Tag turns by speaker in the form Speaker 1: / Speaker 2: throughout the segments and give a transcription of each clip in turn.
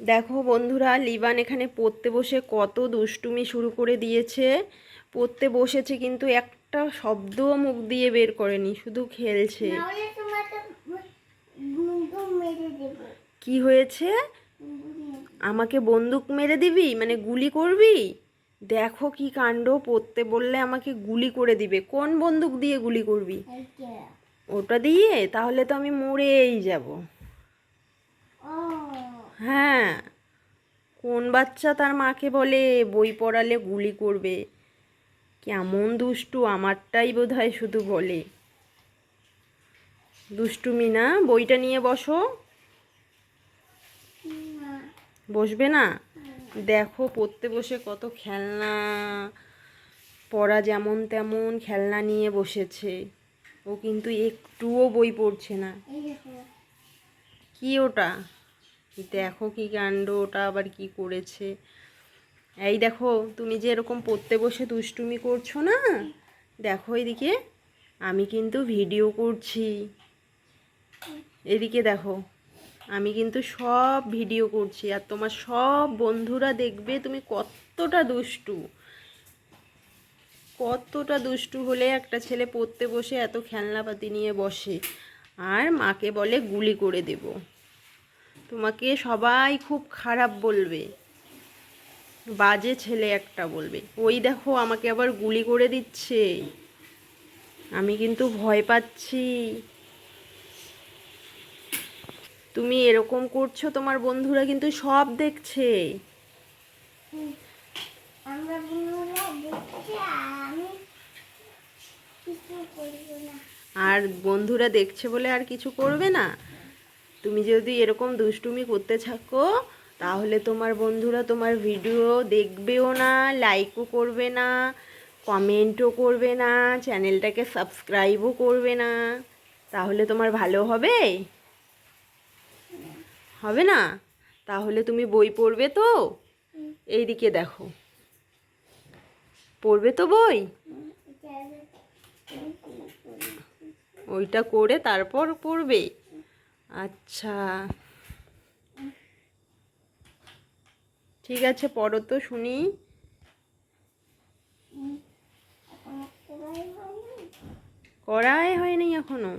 Speaker 1: দেখো বন্ধুরা লিবান এখানে পড়তে বসে কত দুষ্টুমি শুরু করে দিয়েছে। পড়তে বসেছে কিন্তু একটা শব্দও মুখ দিয়ে বের করেনি শুধু খেলছে। কি হয়েছে? আমাকে বন্দুক মেরে দিবি? মানে গুলি করবি? দেখো কি কাণ্ড পড়তে বললে আমাকে গুলি করে দিবে। কোন বন্দুক দিয়ে গুলি করবি? ওটা দিয়ে? তাহলে তো আমি মরেই যাব। হ্যাঁ। কোন বাচ্চা তার মাকে বলে বই পড়ালে গুলি করবে? কেমন দুষ্টু, আমারটাই বোধ হয় শুধু বলে। দুষ্টুমি না বইটা নিয়ে বসো। বসবে না? দেখো পড়তে বসে কত খেলনা। পড়া যেমন তেমন খেলনা নিয়ে বসেছে। ও কিন্তু একটুও বই পড়ছে না। কি ওটা? দেখো কি কাণ্ড, ওটা আবার কি করেছে? এই দেখো, তুমি যে এরকম পড়তে বসে দুষ্টুমি করছ না? দেখো এদিকে, আমি কিন্তু ভিডিও করছি। এদিকে দেখো, আমি কিন্তু সব ভিডিও করছি আর তোমার সব বন্ধুরা দেখবে তুমি কতটা দুষ্টু। কতটা দুষ্টু হলে একটা ছেলে পড়তে বসে এত খেলনাপাতি নিয়ে বসে, আর মাকে বলে গুলি করে দেব। তোমাকে সবাই খুব খারাপ বলবে। বাজে ছেলে একটা বলবে। ওই দেখো আমাকে আবার গুলি করে দিচ্ছে। আমি কিন্তু ভয় পাচ্ছি। তুমি এরকম করছ তোমার বন্ধুরা কিন্তু সব দেখছে।
Speaker 2: আর
Speaker 1: বন্ধুরা দেখছে বলে আর কিছু করবে না? তুমি যদি এরকম দুষ্টুমি করতে থাকো, তাহলে তোমার বন্ধুরা তোমার ভিডিও দেখবেও না লাইকও করবে না কমেন্টও করবে না চ্যানেলটাকে সাবস্ক্রাইবও করবে না। তাহলে তোমার ভালো হবে? হবে না? তাহলে তুমি বই পড়বে তো? এইদিকে দেখো। পড়বে তো বই? ওইটা করে তারপর পড়বে। আচ্ছা ঠিক আছে, পড়ো তো, শুনি। করাই হয়নি এখনও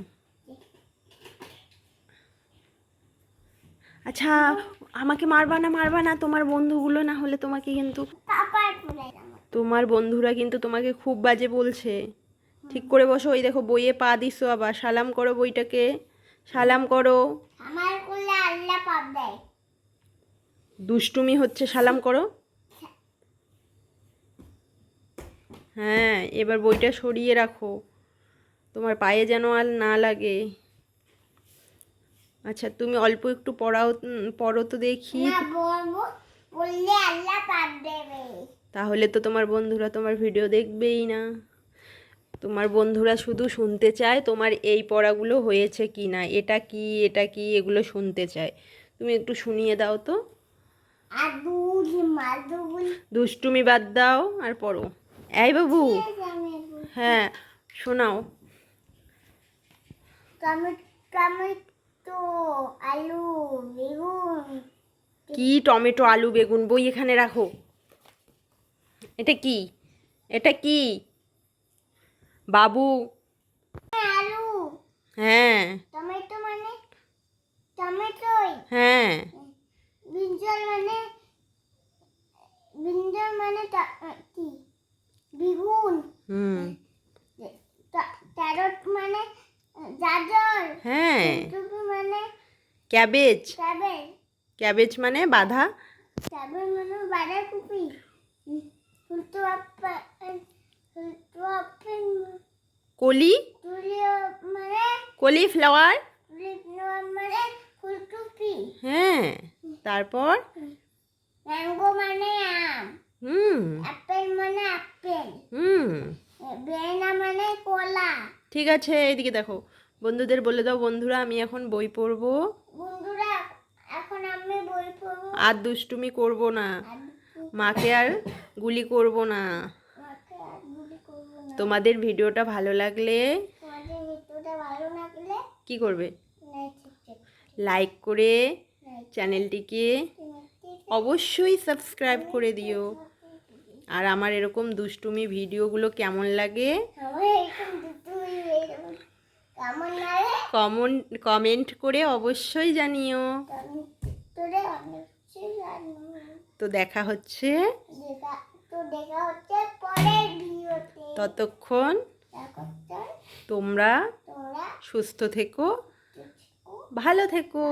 Speaker 1: আচ্ছা আমাকে মারবা না মারবা না, তোমার বন্ধুগুলো না হলে তোমাকে কিন্তু। তোমার বন্ধুরা কিন্তু তোমাকে খুব বাজে বলছে ঠিক করে বসো, ওই দেখো, বইয়ে পা দিছো আবার, সালাম করো বইটাকে সালাম করো।
Speaker 2: আমার করলে আল্লাহ পাপ দেয়।
Speaker 1: দুষ্টুমি হচ্ছে সালাম করো। হ্যাঁ এবার বইটা সরিয়ে রাখো। তোমার পায়ে যেন আর না লাগে। আচ্ছা তুমি অল্প একটু পড়াও পড়ো তো দেখি। তাহলে তো তোমার বন্ধুরা তোমার ভিডিও দেখবেই না। তোমার বন্ধুরা শুধু শুনতে চায় তোমার এই পড়াগুলো হয়েছে কি না এটা কি এটা কি এগুলো শুনতে চায়। তুমি একটু শুনিয়ে দাও তো। দুষ্টুমি বাদ দাও আর পড়ো। এই বাবু। হ্যাঁ শোনাও।
Speaker 2: টমেটো আলু বেগুন।
Speaker 1: কি টমেটো আলু বেগুন বই এখানে রাখো। এটা কি? এটা কি? বাবু
Speaker 2: আলু
Speaker 1: হ্যাঁ
Speaker 2: টমেটো মানে টমেটোই
Speaker 1: হ্যাঁ
Speaker 2: ব্রিঞ্জল মানে ব্রিঞ্জল মানে টা- কি বেগুন
Speaker 1: হুম
Speaker 2: ক্যারট মানে গাজর
Speaker 1: হ্যাঁ
Speaker 2: ফুলকপি মানে
Speaker 1: ক্যাবেজ
Speaker 2: ক্যাবেজ
Speaker 1: ক্যাবেজ মানে বাঁধা
Speaker 2: ক্যাবেজ মানে বাঁধাকপি ফুলটো আপেল ফুলটো আপেল
Speaker 1: কলি? কলিফ্লাওয়ার? হ্যাঁ তারপর?
Speaker 2: ম্যাঙ্গো মানে আম।
Speaker 1: হুম।
Speaker 2: মানে আপেল
Speaker 1: হুম।
Speaker 2: বেনা মানে কলা।
Speaker 1: ঠিক আছে এইদিকে দেখো। বন্ধুদের বলে দাও বন্ধুরা আমি এখন বই পড়ব।
Speaker 2: বন্ধুরা এখন আমি বই পড়ব।
Speaker 1: আর দুষ্টুমি করব না। মাকে আর গুলি করব না
Speaker 2: আমাকে আর গুলি করব না
Speaker 1: তোমাদের ভিডিওটা ভালো লাগলে কি করবে?
Speaker 2: লাইক
Speaker 1: করে চ্যানেলটিকে অবশ্যই সাবস্ক্রাইব করে দিও। আর আমার এরকম দুষ্টুমি ভিডিওগুলো কেমন লাগে?
Speaker 2: কেমন
Speaker 1: কমেন্ট করে অবশ্যই জানিও। তো দেখা হচ্ছে।
Speaker 2: তো দেখা হচ্ছে পরের ভিডিওতে।
Speaker 1: ততক্ষণ তোমরা সুস্থ থেকো। ভালো থেকো।